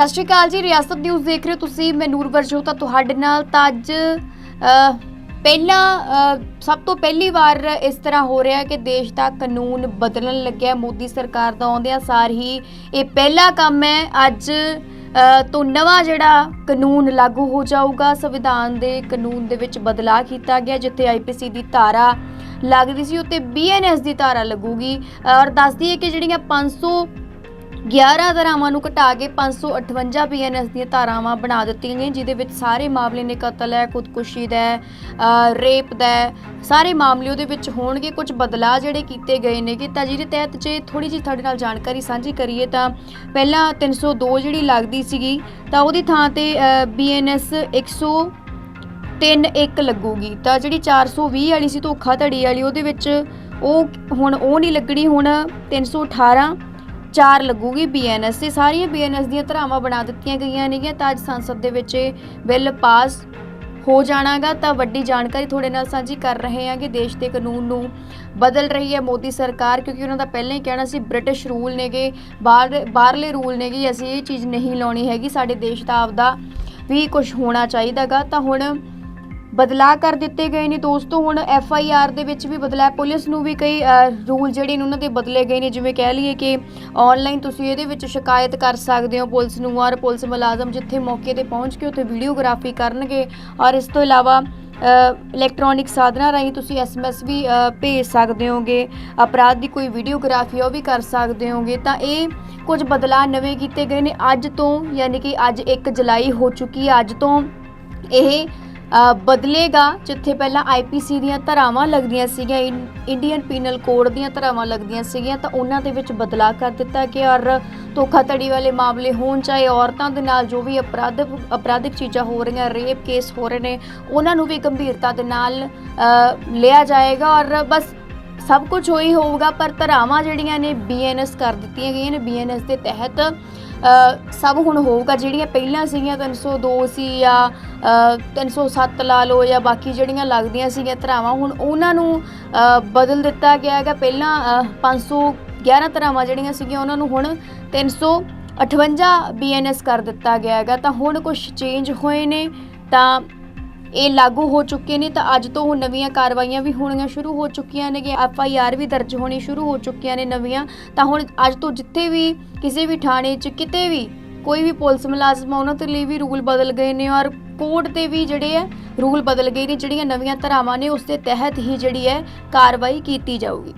ਸਤਿ ਸ਼੍ਰੀ ਅਕਾਲ ਜੀ, ਰਿਆਸਤ ਨਿਊਜ਼ ਦੇਖ ਰਹੇ ਹੋ ਤੁਸੀਂ, ਮੈਂ ਨੂਰ ਵਰਜੋਤਾ ਤੁਹਾਡੇ ਨਾਲ। ਤਾਂ ਅੱਜ ਪਹਿਲਾਂ ਸਭ ਤੋਂ ਪਹਿਲੀ ਵਾਰ ਇਸ ਤਰ੍ਹਾਂ ਹੋ ਰਿਹਾ ਕਿ ਦੇਸ਼ ਦਾ ਕਾਨੂੰਨ ਬਦਲਣ ਲੱਗਿਆ, ਮੋਦੀ ਸਰਕਾਰ ਦਾ ਆਉਂਦਿਆਂ ਸਾਰ ਹੀ ਇਹ ਪਹਿਲਾ ਕੰਮ ਹੈ। ਅੱਜ ਤੋਂ ਨਵਾਂ ਜਿਹੜਾ ਕਾਨੂੰਨ ਲਾਗੂ ਹੋ ਜਾਊਗਾ, ਸੰਵਿਧਾਨ ਦੇ ਕਾਨੂੰਨ ਦੇ ਵਿੱਚ ਬਦਲਾਅ ਕੀਤਾ ਗਿਆ, ਜਿੱਥੇ ਆਈਪੀਸੀ ਦੀ ਧਾਰਾ ਲੱਗਦੀ ਸੀ, ਉੱਤੇ ਬੀਐਨਐਸ ਦੀ ਧਾਰਾ ਲੱਗੂਗੀ। ਔਰ ਦੱਸਦੀ ਹੈ ਕਿ ਜਿਹੜੀਆਂ 500 11 ਧਾਰਾਵਾਂ ਨੂੰ ਘਟਾ ਕੇ 558 ਬੀਐਨਐਸ ਦੀਆਂ ਧਾਰਾਵਾਂ ਬਣਾ ਦਿੱਤੀਆਂ ਗਈਆਂ, ਜਿਹਦੇ ਵਿੱਚ ਸਾਰੇ ਮਾਮਲੇ ਨੇ ਕਤਲ ਹੈ, ਖੁਦਕੁਸ਼ੀ ਦਾ ਹੈ ਰੇਪ ਦਾ ਹੈ, ਸਾਰੇ ਮਾਮਲੇ ਉਹਦੇ ਵਿੱਚ ਹੋਣਗੇ, ਕੁਝ ਬਦਲਾਅ ਜਿਹੜੇ ਕੀਤੇ ਗਏ ਨੇ ਕਿ ਤਾਂ ਜਿਹਦੇ ਤਹਿਤ ਜੇ ਥੋੜੀ ਜਿਹੀ ਤੁਹਾਡੇ ਨਾਲ ਜਾਣਕਾਰੀ ਸਾਂਝੀ ਕਰੀਏ ਤਾਂ ਪਹਿਲਾਂ 302 ਜਿਹੜੀ ਲੱਗਦੀ ਸੀਗੀ, ਤਾਂ ਉਹਦੀ ਥਾਂ ਤੇ ਬੀਐਨਐਸ 100 ਤਿੰਨ ਇੱਕ ਲੱਗੂਗੀ, ਤਾਂ ਜਿਹੜੀ 420 ਵਾਲੀ ਸੀ ਧੋਖਾਧੜੀ ਵਾਲੀ, ਉਹਦੇ ਵਿੱਚ ਉਹ ਹੁਣ ਉਹ ਨਹੀਂ ਲੱਗਣੀ, ਹੁਣ 318 4 ਲੱਗੂਗੀ ਬੀਐਨਐਸ ਤੇ ਸਾਰੀਆਂ ਬੀਐਨਐਸ ਦੀਆਂ ਧਰਾਵਾਂ ਬਣਾ ਦਿੱਤੀਆਂ ਗਈਆਂ ਨੇਗੀਆਂ, ਤਾਂ ਅੱਜ ਸੰਸਦ ਦੇ ਵਿੱਚ ਇਹ ਬਿੱਲ ਪਾਸ ਹੋ ਜਾਣਾਗਾ। ਤਾਂ ਵੱਡੀ ਜਾਣਕਾਰੀ ਤੁਹਾਡੇ ਨਾਲ ਸਾਂਝੀ ਕਰ ਰਹੇ ਹਾਂ ਕਿ ਦੇਸ਼ ਦੇ ਕਾਨੂੰਨ ਨੂੰ ਬਦਲ ਰਹੀ ਹੈ ਮੋਦੀ ਸਰਕਾਰ, ਕਿਉਂਕਿ ਉਹਨਾਂ ਦਾ ਪਹਿਲਾਂ ਹੀ ਕਹਿਣਾ ਸੀ ਬ੍ਰਿਟਿਸ਼ ਰੂਲ ਨੇਗੇ, ਬਾਹਰ ਬਾਹਰਲੇ ਰੂਲ ਨੇਗੇ, ਅਸੀਂ ਇਹ ਚੀਜ਼ ਨਹੀਂ ਲਾਉਣੀ ਹੈਗੀ। ਸਾਡੇ ਦੇਸ਼ ਦਾ ਆਪਦਾ ਵੀ ਕੁਝ ਹੋਣਾ ਚਾਹੀਦਾਗਾ। ਤਾਂ ਹੁਣ ਬਦਲਾਅ ਕਰ ਦਿੱਤੇ ਗਏ ਨੇ ਦੋਸਤੋ, ਹੁਣ ਐਫ ਆਈ ਆਰ ਦੇ ਵਿੱਚ ਵੀ ਬਦਲਾਅ, ਪੁਲਿਸ ਨੂੰ ਵੀ ਕਈ ਰੂਲ ਜਿਹੜੇ ਨੇ ਉਹਨਾਂ ਦੇ ਬਦਲੇ ਗਏ ਨੇ, ਜਿਵੇਂ ਕਹਿ ਲਈਏ ਕਿ ਆਨਲਾਈਨ ਤੁਸੀਂ ਇਹਦੇ ਵਿੱਚ ਸ਼ਿਕਾਇਤ ਕਰ ਸਕਦੇ ਹੋ ਪੁਲਿਸ ਨੂੰ, ਔਰ ਪੁਲਿਸ ਮੁਲਾਜ਼ਮ ਜਿੱਥੇ ਮੌਕੇ ਤੇ ਪਹੁੰਚ ਕੇ ਉੱਥੇ ਵੀਡੀਓਗ੍ਰਾਫੀ ਕਰਨਗੇ, ਔਰ ਇਸ ਤੋਂ ਇਲਾਵਾ ਇਲੈਕਟ੍ਰੋਨਿਕ ਸਾਧਨਾਂ ਰਾਹੀਂ ਤੁਸੀਂ ਐਸਐਮਐਸ ਵੀ ਭੇਜ ਸਕਦੇ ਹੋਗੇ, ਅਪਰਾਧ ਦੀ ਕੋਈ ਵੀਡੀਓਗ੍ਰਾਫੀ ਉਹ ਵੀ ਕਰ ਸਕਦੇ ਹੋਗੇ, ਤਾਂ ਇਹ ਕੁਝ ਬਦਲਾਅ ਨਵੇਂ ਕੀਤੇ ਗਏ ਨੇ, ਅੱਜ ਤੋਂ, ਯਾਨੀ ਕਿ ਅੱਜ 1 ਜੁਲਾਈ ਹੋ ਚੁੱਕੀ ਹੈ ਅੱਜ ਤੋਂ ਇਹ ਬਦਲੇਗਾ, ਜਿੱਥੇ ਪਹਿਲਾਂ ਆਈਪੀਸੀ ਦੀਆਂ ਧਾਰਾਵਾਂ ਲੱਗਦੀਆਂ ਸੀਗੀਆਂ, ਇੰ- ਇੰਡੀਅਨ ਪੀਨਲ ਕੋਡ ਦੀਆਂ ਧਾਰਾਵਾਂ ਲੱਗਦੀਆਂ ਸੀਗੀਆਂ, ਤਾਂ ਉਹਨਾਂ ਦੇ ਵਿੱਚ ਬਦਲਾਅ ਕਰ ਦਿੱਤਾ ਗਿਆ ਔਰ ਧੋਖਾਧੜੀ ਵਾਲੇ ਮਾਮਲੇ ਹੋਣ ਚਾਹੇ ਔਰਤਾਂ ਦੇ ਨਾਲ ਜੋ ਵੀ ਅਪਰਾਧ, ਅਪਰਾਧਿਕ ਚੀਜ਼ਾਂ ਹੋ ਰਹੀਆਂ ਰੇਪ ਕੇਸ ਹੋ ਰਹੇ ਨੇ, ਉਹਨਾਂ ਨੂੰ ਵੀ ਗੰਭੀਰਤਾ ਦੇ ਨਾਲ ਲਿਆ ਜਾਏਗਾ ਔਰ ਬਸ ਸਭ ਕੁਝ ਹੋਈ ਹੋਊਗਾ, ਪਰ ਧਾਰਾਵਾਂ ਜਿਹੜੀਆਂ ਨੇ ਬੀਐਨਐਸ ਕਰ ਦਿੱਤੀਆਂ ਗਈਆਂ ਨੇ ਬੀਐਨਐਸ ਦੇ ਤਹਿਤ ਸਭ ਹੁਣ ਹੋਊਗਾ ਜਿਹੜੀਆਂ ਪਹਿਲਾਂ ਸੀਗੀਆਂ 302 ਸੀ ਜਾਂ ਅ, 307 ਲਾ ਲਓ ਜਾਂ ਬਾਕੀ ਜਿਹੜੀਆਂ ਲੱਗਦੀਆਂ ਸੀਗੀਆਂ ਧਰਾਵਾਂ ਹੁਣ ਉਹਨਾਂ ਨੂੰ ਬਦਲ ਦਿੱਤਾ ਗਿਆ ਹੈਗਾ। ਪਹਿਲਾਂ ਅ, 511 ਧਰਾਵਾਂ ਜਿਹੜੀਆਂ ਸੀਗੀਆਂ ਉਹਨਾਂ ਨੂੰ ਹੁਣ 358 ਬੀਐਨਐਸ ਕਰ ਦਿੱਤਾ ਗਿਆ ਹੈਗਾ। ਤਾਂ ਹੁਣ ਕੁਝ ਚੇਂਜ ਹੋਏ ਨੇ ਤਾਂ ਇਹ ਲਾਗੂ ਹੋ ਚੁੱਕੇ ਨੇ ਤਾਂ ਅੱਜ ਤੋਂ ਹੁਣ ਨਵੀਆਂ ਕਾਰਵਾਈਆਂ ਵੀ ਹੋਣੀਆਂ ਸ਼ੁਰੂ ਹੋ ਚੁੱਕੀਆਂ ਨੇ ਕਿ ਐਫ ਆਈ ਆਰ ਵੀ ਦਰਜ ਹੋਣੀ ਸ਼ੁਰੂ ਹੋ ਚੁੱਕੀਆਂ ਨੇ ਨਵੀਆਂ। ਤਾਂ ਹੁਣ ਅੱਜ ਤੋਂ ਜਿੱਥੇ ਵੀ ਕਿਸੇ ਵੀ ਥਾਣੇ 'ਚ ਕਿਤੇ ਵੀ ਕੋਈ ਵੀ ਪੁਲਿਸ ਮੁਲਾਜ਼ਮ ਆ, ਉਹਨਾਂ ਦੇ ਲਈ ਵੀ ਰੂਲ ਬਦਲ ਗਏ ਨੇ ਔਰ ਕੋਰਟ ਤੇ ਵੀ ਜਿਹੜੇ ਹੈ ਰੂਲ ਬਦਲ ਗਏ ਨੇ, ਜਿਹੜੀਆਂ ਨਵੀਆਂ ਧਾਰਾਵਾਂ ਨੇ, ਉਸ ਦੇ ਤਹਿਤ ਹੀ ਜਿਹੜੀ ਹੈ ਕਾਰਵਾਈ ਕੀਤੀ ਜਾਊਗੀ।